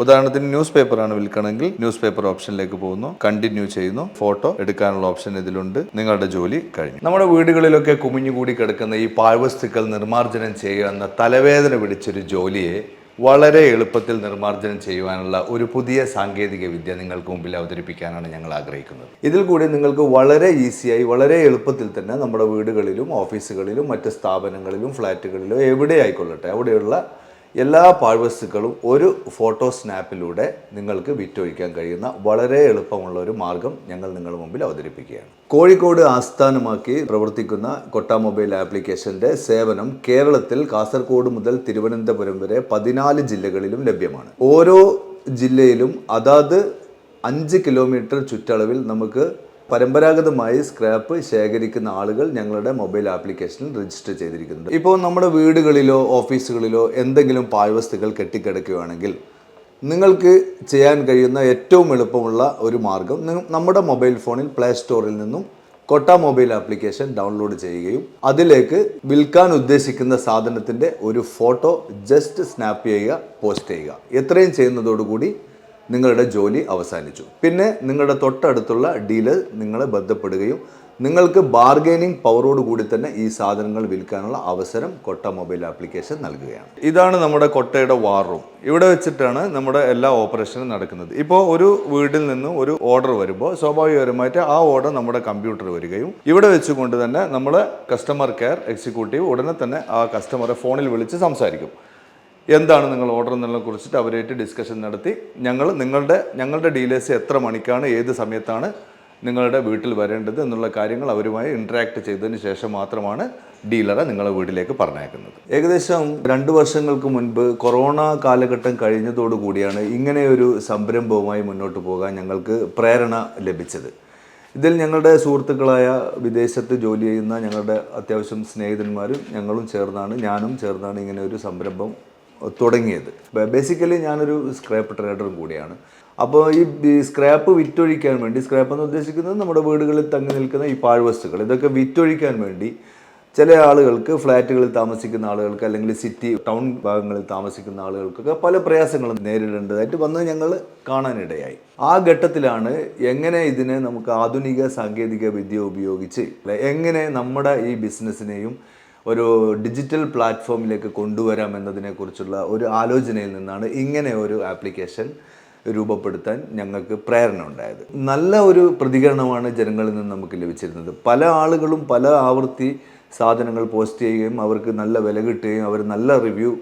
ഉദാഹരണത്തിന് ന്യൂസ് പേപ്പറാണ് വിൽക്കണമെങ്കിൽ news paper ഓപ്ഷനിലേക്ക് പോകുന്നു. കണ്ടിന്യൂ ചെയ്യുന്നു. ഫോട്ടോ എടുക്കാനുള്ള ഓപ്ഷൻ ഇതിലുണ്ട്. നിങ്ങളുടെ ജോലി കഴിഞ്ഞു. നമ്മുടെ വീടുകളിലൊക്കെ കുമിഞ്ഞുകൂടി കിടക്കുന്ന ഈ പാഴ്വസ്തുക്കൾ നിർമ്മാർജനം ചെയ്യുക എന്ന തലവേദന പിടിച്ചൊരു ജോലിയെ വളരെ എളുപ്പത്തിൽ നിർമ്മാർജനം ചെയ്യുവാനുള്ള ഒരു പുതിയ സാങ്കേതിക വിദ്യ നിങ്ങൾക്ക് മുമ്പിൽ അവതരിപ്പിക്കാനാണ് ഞങ്ങൾ ആഗ്രഹിക്കുന്നത്. ഇതിൽ കൂടി നിങ്ങൾക്ക് വളരെ ഈസിയായി വളരെ എളുപ്പത്തിൽ തന്നെ നമ്മുടെ വീടുകളിലും ഓഫീസുകളിലും മറ്റ് സ്ഥാപനങ്ങളിലും ഫ്ലാറ്റുകളിലും എവിടെ ആയിക്കൊള്ളട്ടെ അവിടെയുള്ള എല്ലാ പാഴ്വസ്തുക്കളും ഒരു ഫോട്ടോ സ്നാപ്പിലൂടെ നിങ്ങൾക്ക് വിറ്റൊഴിക്കാൻ കഴിയുന്ന വളരെ എളുപ്പമുള്ള ഒരു മാർഗം ഞങ്ങൾ നിങ്ങളുടെ മുമ്പിൽ അവതരിപ്പിക്കുകയാണ്. കോഴിക്കോട് ആസ്ഥാനമാക്കി പ്രവർത്തിക്കുന്ന കൊട്ട മൊബൈൽ ആപ്ലിക്കേഷന്റെ സേവനം കേരളത്തിൽ കാസർഗോഡ് മുതൽ തിരുവനന്തപുരം വരെ പതിനാല് ജില്ലകളിലും ലഭ്യമാണ്. ഓരോ ജില്ലയിലും അതാത് അഞ്ച് കിലോമീറ്റർ ചുറ്റളവിൽ നമുക്ക് പരമ്പരാഗതമായി സ്ക്രാപ്പ് ശേഖരിക്കുന്ന ആളുകൾ ഞങ്ങളുടെ മൊബൈൽ ആപ്ലിക്കേഷനിൽ രജിസ്റ്റർ ചെയ്തിരിക്കുന്നുണ്ട്. ഇപ്പോൾ നമ്മുടെ വീടുകളിലോ ഓഫീസുകളിലോ എന്തെങ്കിലും പാഴ്വസ്തുക്കൾ കെട്ടിക്കിടക്കുകയാണെങ്കിൽ നിങ്ങൾക്ക് ചെയ്യാൻ കഴിയുന്ന ഏറ്റവും എളുപ്പമുള്ള ഒരു മാർഗം നമ്മുടെ മൊബൈൽ ഫോണിൽ പ്ലേ സ്റ്റോറിൽ നിന്നും കൊട്ട മൊബൈൽ ആപ്ലിക്കേഷൻ ഡൗൺലോഡ് ചെയ്യുകയും അതിലേക്ക് വിൽക്കാൻ ഉദ്ദേശിക്കുന്ന സാധനത്തിന്റെ ഒരു ഫോട്ടോ ജസ്റ്റ് സ്നാപ്പ് ചെയ്യുക പോസ്റ്റ് ചെയ്യുക. എത്രയും ചെയ്യുന്നതോടുകൂടി നിങ്ങളുടെ ജോലി അവസാനിച്ചു. പിന്നെ നിങ്ങളുടെ തൊട്ടടുത്തുള്ള ഡീലർ നിങ്ങളെ ബന്ധപ്പെടുകയും നിങ്ങൾക്ക് ബാർഗൈനിങ് പവറോട് കൂടി തന്നെ ഈ സാധനങ്ങൾ വിൽക്കാനുള്ള അവസരം കൊട്ട മൊബൈൽ ആപ്ലിക്കേഷൻ നൽകുകയാണ്. ഇതാണ് നമ്മുടെ കൊട്ടയുടെ വാർ റൂം. ഇവിടെ വെച്ചിട്ടാണ് നമ്മുടെ എല്ലാ ഓപ്പറേഷനും നടക്കുന്നത്. ഇപ്പോൾ ഒരു വീട്ടിൽ നിന്ന് ഒരു ഓർഡർ വരുമ്പോൾ സ്വാഭാവികപരമായിട്ട് ആ ഓർഡർ നമ്മുടെ കമ്പ്യൂട്ടർ വരികയും ഇവിടെ വെച്ചുകൊണ്ട് തന്നെ നമ്മൾ കസ്റ്റമർ കെയർ എക്സിക്യൂട്ടീവ് ഉടനെ തന്നെ ആ കസ്റ്റമറെ ഫോണിൽ വിളിച്ച് സംസാരിക്കും. എന്താണ് നിങ്ങൾ ഓർഡർ എന്നുള്ളതിനെ കുറിച്ചിട്ട് അവരായിട്ട് ഡിസ്കഷൻ നടത്തി. ഞങ്ങൾ നിങ്ങളുടെ ഞങ്ങളുടെ ഡീലേഴ്സ് എത്ര മണിക്കാണ് ഏത് സമയത്താണ് നിങ്ങളുടെ വീട്ടിൽ വരേണ്ടത് എന്നുള്ള കാര്യങ്ങൾ അവരുമായി ഇൻട്രാക്ട് ചെയ്തതിന് ശേഷം മാത്രമാണ് ഡീലറെ നിങ്ങളുടെ വീട്ടിലേക്ക് പറഞ്ഞേക്കുന്നത് ഏകദേശം രണ്ട് വർഷങ്ങൾക്ക് മുൻപ് കൊറോണ കാലഘട്ടം കഴിഞ്ഞതോടു കൂടിയാണ് ഇങ്ങനെ ഒരു സംരംഭവുമായി മുന്നോട്ട് പോകാൻ ഞങ്ങൾക്ക് പ്രേരണ ലഭിച്ചത്. ഇതിൽ ഞങ്ങളുടെ സുഹൃത്തുക്കളായ വിദേശത്ത് ജോലി ചെയ്യുന്ന ഞങ്ങളുടെ അത്യാവശ്യം സ്നേഹിതന്മാരും ഞങ്ങളും ചേർന്നാണ് ഞാനും ചേർന്നാണ് ഇങ്ങനെ ഒരു സംരംഭം തുടങ്ങിയത്. ബേസിക്കലി ഞാനൊരു സ്ക്രാപ്പ് ട്രേഡറും കൂടിയാണ്. അപ്പോൾ ഈ സ്ക്രാപ്പ് വിറ്റൊഴിക്കാൻ വേണ്ടി സ്ക്രാപ്പ് എന്ന് ഉദ്ദേശിക്കുന്നത് നമ്മുടെ വീടുകളിൽ തങ്ങി നിൽക്കുന്ന ഈ പാഴ്വസ്തുക്കൾ. ഇതൊക്കെ വിറ്റൊഴിക്കാൻ വേണ്ടി ചില ആളുകൾക്ക് ഫ്ലാറ്റുകളിൽ താമസിക്കുന്ന ആളുകൾക്ക് അല്ലെങ്കിൽ സിറ്റി ടൗൺ ഭാഗങ്ങളിൽ താമസിക്കുന്ന ആളുകൾക്കൊക്കെ പല പ്രയാസങ്ങളും നേരിടേണ്ടതായിട്ട് വന്ന് ഞങ്ങൾ കാണാനിടയായി. ആ ഘട്ടത്തിലാണ് എങ്ങനെ ഇതിനെ നമുക്ക് ആധുനിക സാങ്കേതിക വിദ്യ ഉപയോഗിച്ച് എങ്ങനെ നമ്മുടെ ഈ ബിസിനസ്സിനെയും ഒരു ഡിജിറ്റൽ പ്ലാറ്റ്ഫോമിലേക്ക് കൊണ്ടുവരാം എന്നതിനെക്കുറിച്ചുള്ള ഒരു ആലോചനയിൽ നിന്നാണ് ഇങ്ങനെ ഒരു ആപ്ലിക്കേഷൻ രൂപപ്പെടുത്താൻ ഞങ്ങൾക്ക് പ്രേരണ ഉണ്ടായത്. നല്ല ഒരു പ്രതികരണമാണ് ജനങ്ങളിൽ നിന്ന് നമുക്ക് ലഭിച്ചിരുന്നത്. പല ആളുകളും പല ആവൃത്തി സാധനങ്ങൾ പോസ്റ്റ് ചെയ്യുകയും അവർക്ക് നല്ല വില കിട്ടുകയും അവർ നല്ല റിവ്യൂ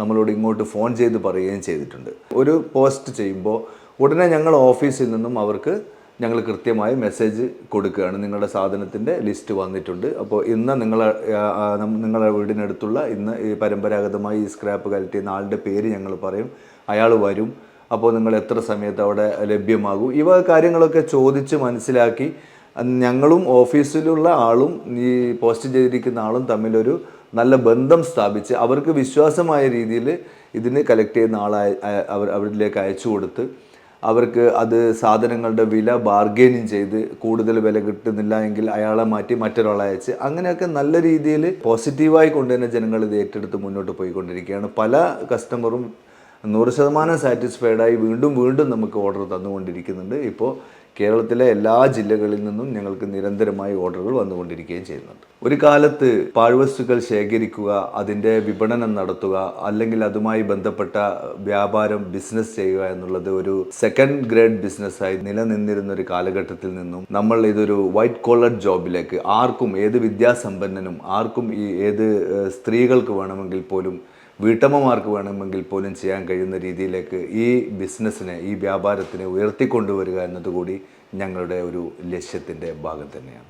നമ്മളോട് ഇങ്ങോട്ട് ഫോൺ ചെയ്ത് പറയുകയും ചെയ്തിട്ടുണ്ട്. ഒരു പോസ്റ്റ് ചെയ്യുമ്പോൾ ഉടനെ ഞങ്ങൾ ഓഫീസിൽ നിന്നും അവർക്ക് ഞങ്ങൾ കൃത്യമായി മെസ്സേജ് കൊടുക്കുകയാണ്. നിങ്ങളുടെ സാധനത്തിന്റെ ലിസ്റ്റ് വന്നിട്ടുണ്ട്. അപ്പോൾ ഇന്ന് നിങ്ങൾ നിങ്ങളുടെ വീടിനടുത്തുള്ള ഇന്ന് ഈ പരമ്പരാഗതമായി ഈ സ്ക്രാപ്പ് ചെയ്യുന്ന ആളുടെ പേര് ഞങ്ങൾ പറയും. അയാൾ വരും. അപ്പോൾ നിങ്ങൾ എത്ര സമയത്ത് അവിടെ ലഭ്യമാകും? ഇവ കാര്യങ്ങളൊക്കെ ചോദിച്ച് മനസ്സിലാക്കി ഞങ്ങളും ഓഫീസിലുള്ള ആളും ഈ പോസ്റ്റ് ചെയ്തിരിക്കുന്ന ആളും തമ്മിലൊരു നല്ല ബന്ധം സ്ഥാപിച്ച് അവർക്ക് വിശ്വാസമായ രീതിയിൽ ഇതിന് കളക്ട് ചെയ്യുന്ന ആളായി അവരിലേക്ക് അയച്ചു കൊടുത്ത് അവർക്ക് അത് സാധനങ്ങളുടെ വില ബാർഗെയിനിങ് ചെയ്ത് കൂടുതൽ വില കിട്ടുന്നില്ല എങ്കിൽ അയാളെ മാറ്റി മറ്റൊരാളെ അയച്ച് അങ്ങനെയൊക്കെ നല്ല രീതിയിൽ പോസിറ്റീവായി കൊണ്ടുതന്നെ ജനങ്ങൾ ഇത് ഏറ്റെടുത്ത് മുന്നോട്ട് പോയിക്കൊണ്ടിരിക്കുകയാണ്. പല കസ്റ്റമറും നൂറ് ശതമാനം സാറ്റിസ്ഫൈഡായി വീണ്ടും വീണ്ടും നമുക്ക് ഓർഡർ തന്നുകൊണ്ടിരിക്കുന്നുണ്ട്. ഇപ്പോൾ കേരളത്തിലെ എല്ലാ ജില്ലകളിൽ നിന്നും ഞങ്ങൾക്ക് നിരന്തരമായി ഓർഡറുകൾ വന്നുകൊണ്ടിരിക്കുകയും ചെയ്യുന്നുണ്ട്. ഒരു കാലത്ത് പാഴ്വസ്തുക്കൾ ശേഖരിക്കുക അതിന്റെ വിപണനം നടത്തുക അല്ലെങ്കിൽ അതുമായി ബന്ധപ്പെട്ട വ്യാപാരം ബിസിനസ് ചെയ്യുക എന്നുള്ളത് ഒരു സെക്കൻഡ് ഗ്രേഡ് ബിസിനസ്സായി നിലനിന്നിരുന്ന ഒരു കാലഘട്ടത്തിൽ നിന്നും നമ്മൾ ഇതൊരു വൈറ്റ് കോളർ ജോബിലേക്ക് ആർക്കും ഏത് വിദ്യാസമ്പന്നനും ആർക്കും ഈ ഏത് സ്ത്രീകൾക്ക് വേണമെങ്കിൽ പോലും വീട്ടമ്മമാർക്ക് വേണമെങ്കിൽ പോലും ചെയ്യാൻ കഴിയുന്ന രീതിയിലേക്ക് ഈ ബിസിനസ്സിനെ ഈ വ്യാപാരത്തിനെ ഉയർത്തിക്കൊണ്ടുവരിക എന്നതുകൂടി ഞങ്ങളുടെ ഒരു ലക്ഷ്യത്തിന്റെ ഭാഗം തന്നെയാണ്.